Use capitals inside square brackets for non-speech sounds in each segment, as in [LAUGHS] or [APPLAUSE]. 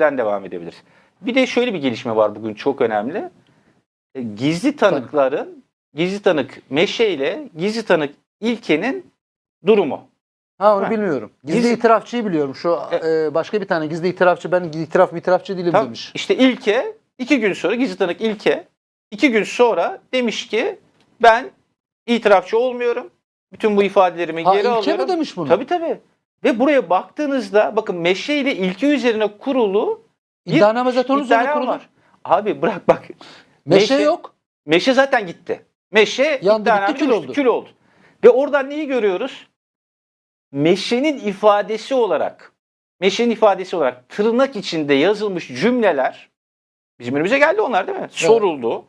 den devam edebiliriz. Bir de şöyle bir gelişme var bugün çok önemli. E, Gizli tanıkların, gizli tanık Meşe ile gizli tanık İlke'nin durumu. Ha onu Ha. bilmiyorum. Gizli, Gizli- itirafçıyı biliyorum. Şu e, başka bir tane gizli itirafçı ben itiraf itirafçı değilim Tam demiş. işte İlke iki gün sonra gizli tanık İlke iki gün sonra demiş ki ben itirafçı olmuyorum. Bütün bu ifadelerimi Ha geri İlke alıyorum. mi demiş bunu? Tabii tabii. Ve buraya baktığınızda bakın Meşe ile İlke üzerine kurulu bir İddianame zaten onun üzerine iddianame kurulu. var. Abi bırak bak. Meşe, yok. Meşe zaten gitti. Meşe Yandı, iddianame kül oldu. kül oldu. Ve oradan neyi görüyoruz? Meşenin ifadesi olarak, Meşenin ifadesi olarak tırnak içinde yazılmış cümleler bizim önümüze geldi onlar değil mi? Soruldu.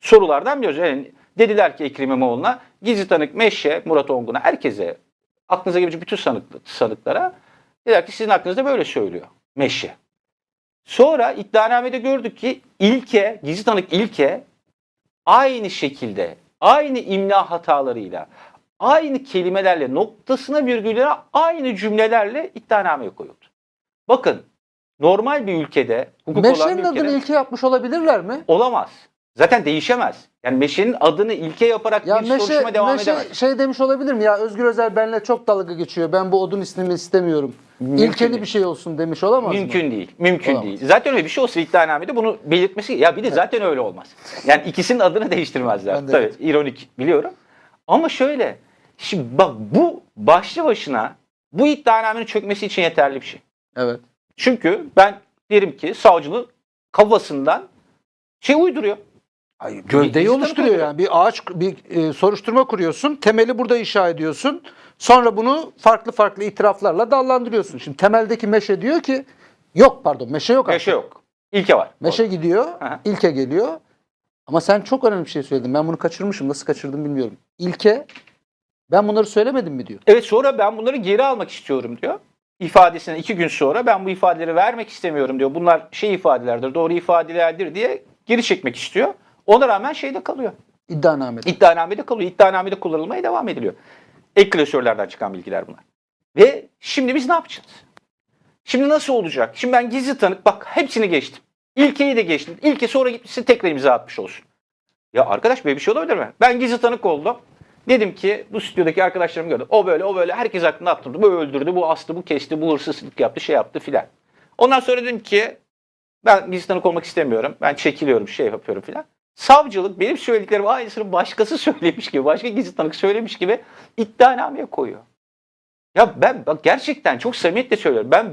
Sorulardan biliyoruz. Yani dediler ki Ekrem İmamoğlu'na gizli tanık Meşe, Murat Ongun'a, herkese aklınıza gelebilecek bütün sanık, sanıklara dediler ki sizin hakkınızda böyle söylüyor Meşe. Sonra iddianamede gördük ki İlke, gizli tanık İlke aynı şekilde, aynı imla hatalarıyla, aynı kelimelerle, noktasına virgülüne aynı cümlelerle iddianameye koyuldu. Bakın normal bir ülkede, hukuk olan Meşe'nin bir adını ülkede ilke yapmış olabilirler mi? olamaz. Zaten değişemez. Yani Meşe'nin adını ilke yaparak Ya bir Meşe, soruşturma devam Meşe edemez. şey demiş olabilir mi? Ya Özgür Özel benimle çok dalga geçiyor. Ben bu odun ismini istemiyorum. Mümkün İlkeli değil. bir şey olsun demiş olamaz mı? Mümkün değil. Mümkün Olamaz. değil. Zaten öyle bir şey olsa iddianamede bunu belirtmesi ya bir de zaten öyle olmaz. Yani ikisinin adını değiştirmezler. De Tabii evet. ironik biliyorum. Ama şöyle şimdi bak bu başlı başına bu iddianamenin çökmesi için yeterli bir şey. Evet. Çünkü ben derim ki savcının kafasından şey uyduruyor. Ay, Bir- gövdeyi oluşturuyor yani. Bir ağaç, bir e, soruşturma kuruyorsun. Temeli burada inşa ediyorsun. Sonra bunu farklı farklı itiraflarla dallandırıyorsun. Şimdi temeldeki meşe diyor ki yok pardon meşe yok Meşe artık. yok. İlke var. Meşe gidiyor, Aha. ilke geliyor. Ama sen çok önemli bir şey söyledin. Ben bunu kaçırmışım. Nasıl kaçırdım bilmiyorum. İlke ben bunları söylemedim mi diyor. Evet sonra ben bunları geri almak istiyorum diyor. İfadesine iki gün sonra ben bu ifadeleri vermek istemiyorum diyor. Bunlar şey ifadelerdir, doğru ifadelerdir diye geri çekmek istiyor. Ona rağmen şeyde kalıyor. İddianamede. İddianamede kalıyor. İddianamede kullanılmaya devam ediliyor. Ek klasörlerden çıkan bilgiler bunlar. Ve şimdi biz ne yapacağız? Şimdi nasıl olacak? Şimdi ben gizli tanık bak hepsini geçtim. İlkeyi de geçtim. İlke sonra gitmişsin tekrar imza atmış olsun. Ya arkadaş böyle bir şey olabilir mi? Ben gizli tanık oldum. Dedim ki bu stüdyodaki arkadaşlarım gördü. O böyle o böyle herkes hakkında attırdı. Bu öldürdü, bu astı, bu kesti, bu hırsızlık yaptı, şey yaptı filan. Ondan sonra dedim ki ben gizli tanık olmak istemiyorum. Ben çekiliyorum, şey yapıyorum filan. Savcılık benim söylediklerim aynısını başkası [LAUGHS] söylemiş gibi, başka gizli tanık söylemiş gibi iddianameye koyuyor. Ya ben bak gerçekten çok samimiyetle söylüyorum. Ben